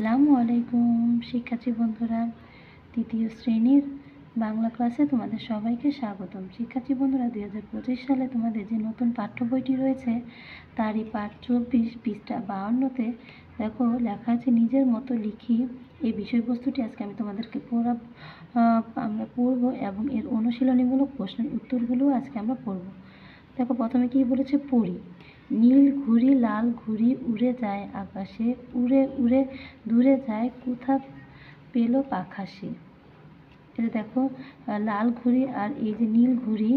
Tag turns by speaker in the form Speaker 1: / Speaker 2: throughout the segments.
Speaker 1: আসসালামু আলাইকুম, শিক্ষার্থী বন্ধুরা, তৃতীয় শ্রেণির বাংলা ক্লাসে তোমাদের সবাইকে স্বাগতম। শিক্ষার্থী বন্ধুরা, দুই হাজার পঁচিশ সালে তোমাদের যে নতুন পাঠ্য বইটি রয়েছে তারই পাঠ চব্বিশ পৃষ্ঠা বাহান্নতে দেখো, লেখা আছে, নিজের মতো লিখি। এই বিষয়বস্তুটি আজকে আমি তোমাদেরকে পড়া আমরা পড়ব এবং এর অনুশীলনীমূলক প্রশ্নের উত্তরগুলোও আজকে আমরা পড়ব। দেখো, প্রথমে কি বলেছে? পড়ি। নীল ঘুড়ি, লাল ঘুড়ি উড়ে যায় আকাশে, উড়ে উড়ে দূরে যায় কোথা পেল পাখাসে এটা দেখো লাল ঘুড়ি আর এই যে নীল ঘুড়ি,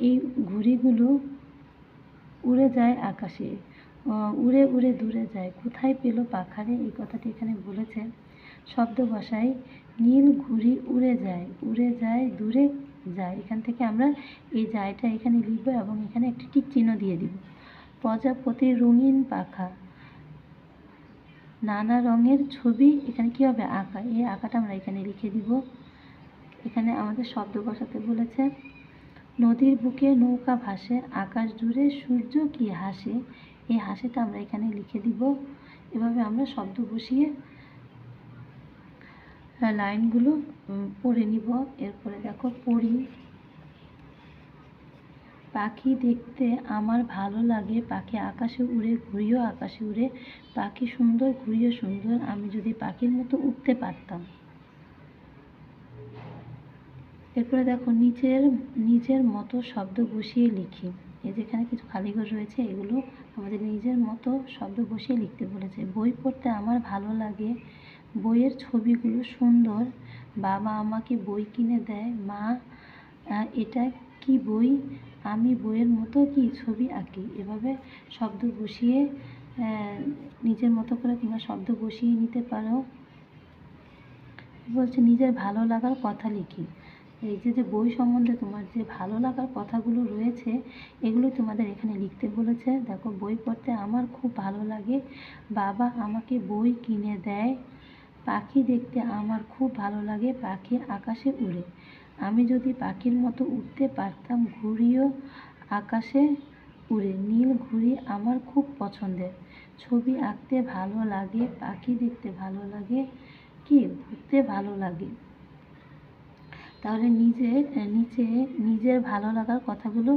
Speaker 1: এই ঘুড়িগুলো উড়ে যায় আকাশে উড়ে উড়ে দূরে যায়। কোথায় পেল পাখারে এই কথাটি এখানে বলেছে শব্দ ভাষায় নীল ঘুড়ি উড়ে যায় উড়ে যায়, দূরে যায়। এখান থেকে আমরা এই যায়টা এখানে লিখব এবং এখানে একটি টিক চিহ্ন দিয়ে দিব। প্রজাপতির রঙিন পাখা। নানা রঙের ছবি। এখানে কি হবে? আঁকা। এই আঁকাটা আমরা এখানে লিখে দিব। এখানে আমাদের শব্দ বসাতে বলেছে, নদীর বুকে নৌকা ভাসে, আকাশ জুড়ে সূর্য কি হাসে? এই হাসিটা আমরা এখানে লিখে দিব। এভাবে আমরা শব্দ বসিয়ে লাইনগুলো পড়ে নিব। এরপরে দেখো, পড়ি। পাখি দেখতে আমার ভালো লাগে। পাখি আকাশে উড়ে ঘুরিও আকাশে উড়ে। পাখি সুন্দর ঘুরিও সুন্দর। আমি যদি পাখির মতো উঠতে পারতাম। এরপরে দেখো, নিচের, নিজের মতো শব্দ বসিয়ে লিখি। এই যেখানে কিছু খালিঘর রয়েছে, এগুলো আমাদের নিজের মতো শব্দ বসিয়ে লিখতে বলেছে। বই পড়তে আমার ভালো লাগে। বইয়ের ছবিগুলো সুন্দর। বাবা আমাকে বই কিনে দেয়। মা এটা কি বই? আমি বইয়ের মতো কি ছবি আঁকি? এভাবে শব্দ বসিয়ে নিজের মতো করে তোমরা শব্দ বসিয়ে নিতে পারো। বলছে, নিজের ভালো লাগার কথা লিখি। এই যে যে বই সম্বন্ধে তোমার যে ভালো লাগার কথাগুলো রয়েছে, এগুলো তোমাদের এখানে লিখতে বলেছে। দেখো, বই পড়তে আমার খুব ভালো লাগে। বাবা আমাকে বই কিনে দেয়। পাখি দেখতে আমার খুব ভালো লাগে। পাখি আকাশে উড়ে। আমি যদি পাখির মতো উঠতে পারতাম ঘুড়িও আকাশে উড়ে, নীল ঘুড়ি আমার খুব পছন্দের। ছবি আঁকতে ভালো লাগে, পাখি দেখতে ভালো লাগে, কি ঘুরতে ভালো লাগে? তাহলে নিজে, নিচে নিজের ভালো লাগার কথাগুলো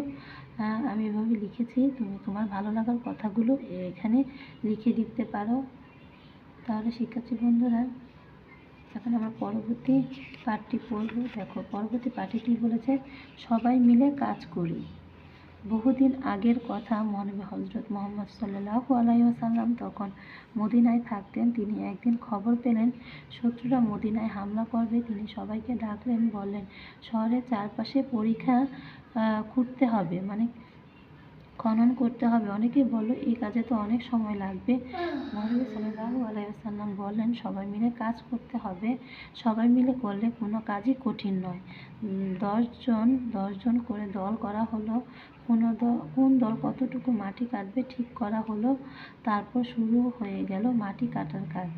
Speaker 1: আমি এভাবে লিখেছি। তুমি তোমার ভালো লাগার কথাগুলো এখানে লিখে দিতে পারো। তাহলে শিক্ষার্থী বন্ধুরা এখন আমরা পরবর্তী পাঠটি পড়ব। দেখো, পরবর্তী পাঠে কী বলেছে, সবাই মিলে কাজ করি। বহুদিন আগের কথা মনে হজরত মোহাম্মদ সাল্লাহ আলাইসাল্লাম তখন মদিনায় থাকতেন। তিনি একদিন খবর পেলেন, শত্রুরা মদিনায় হামলা করবে। তিনি সবাইকে ডাকলেন, বললেন, শহরের চারপাশে পরীক্ষা করতে হবে। মানে খনন করতে হবে। অনেকেই বলল, এই কাজে তো অনেক সময় লাগবে। মহানবী সাল্লাহ আলাইসাল্লাম বললেন, সবাই মিলে কাজ করতে হবে। সবাই মিলে করলে কোনো কাজই কঠিন নয়। দশজন দশজন করে দল করা হলো। কোনো দল কোন দল কতটুকু মাটি কাটবে ঠিক করা হলো। তারপর শুরু হয়ে গেল মাটি কাটার কাজ।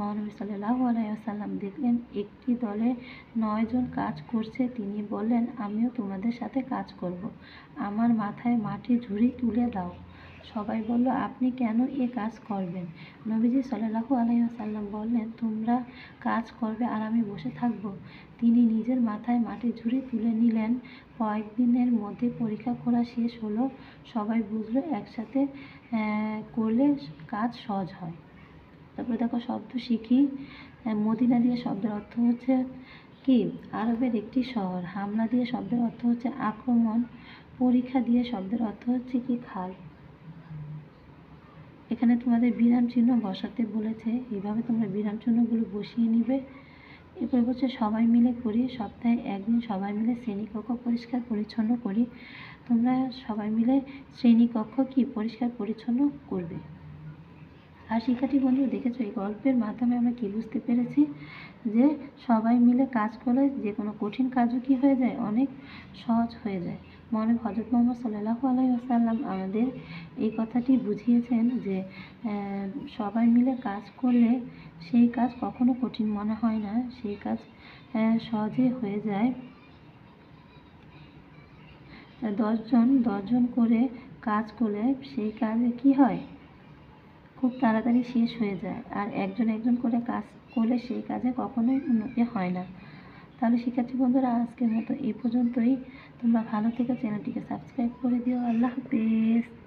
Speaker 1: মহানবী সাল্লাহ আলাইসাল্লাম দেখলেন, একটি দলে নয়জন কাজ করছে। তিনি বললেন, আমিও তোমাদের সাথে কাজ করব। আমার মাথায় মাটি ঝুড়ি তুলে দাও। সবাই বলল, আপনি কেন এ কাজ করবেন? নবীজি সাল্লাহু আলাইসাল্লাম বললেন, তোমরা কাজ করবে আর আমি বসে থাকব। তিনি নিজের মাথায় মাটি ঝুড়ি তুলে নিলেন। কয়েকদিনের মধ্যে পরীক্ষা করা শেষ হলো। সবাই বুঝলো, একসাথে করলে কাজ সহজ হয়। তারপরে দেখো শব্দ শিখি। মদিনা দিয়ে শব্দের অর্থ হচ্ছে কি? আরবের একটি শহর। হামলা দিয়ে শব্দের অর্থ হচ্ছে আক্রমণ। পরীক্ষা দিয়ে শব্দের অর্থ হচ্ছে কি? খাল। এখানে তোমাদের বিরাম চিহ্ন বসাতে বলেছে। এইভাবে তোমরা বিরাম চিহ্নগুলো বসিয়ে নিবে। এরপর বলছে, সবাই মিলে করি, সপ্তাহে একদিন সবাই মিলে শ্রেণীকক্ষ পরিষ্কার পরিচ্ছন্ন করি। তোমরা সবাই মিলে শ্রেণীকক্ষ কি? পরিষ্কার পরিচ্ছন্ন করবে। আর শিক্ষার্থী বন্ধু দেখেছ, এই গল্পের মাধ্যমে আমরা কি বুঝতে পেরেছি যে সবাই মিলে কাজ করলে যে কোনো কঠিন কাজও কি হয়ে যায়? অনেক সহজ হয়ে যায়। মহানব হজরত মোহাম্মদ সাল্লাহ আলাইসাল্লাম আমাদের এই কথাটি বুঝিয়েছেন যে সবাই মিলে কাজ করলে সেই কাজ কখনো কঠিন মনে হয় না। সেই কাজ সহজে হয়ে যায়। দশজন দশজন করে কাজ করলে সেই কাজে কি হয়? খুব তাড়াতাড়ি শেষ হয়ে যায়। আর একজন একজন করে কাজ করলে সেই কাজে কখনোই উন্নতি হয় না। তাহলে শিক্ষার্থী বন্ধুরা, আজকের মতো এই পর্যন্তই। তোমরা ভালো থেকে, চ্যানেলটিকে সাবস্ক্রাইব করে দিও। আল্লাহ হাফেজ।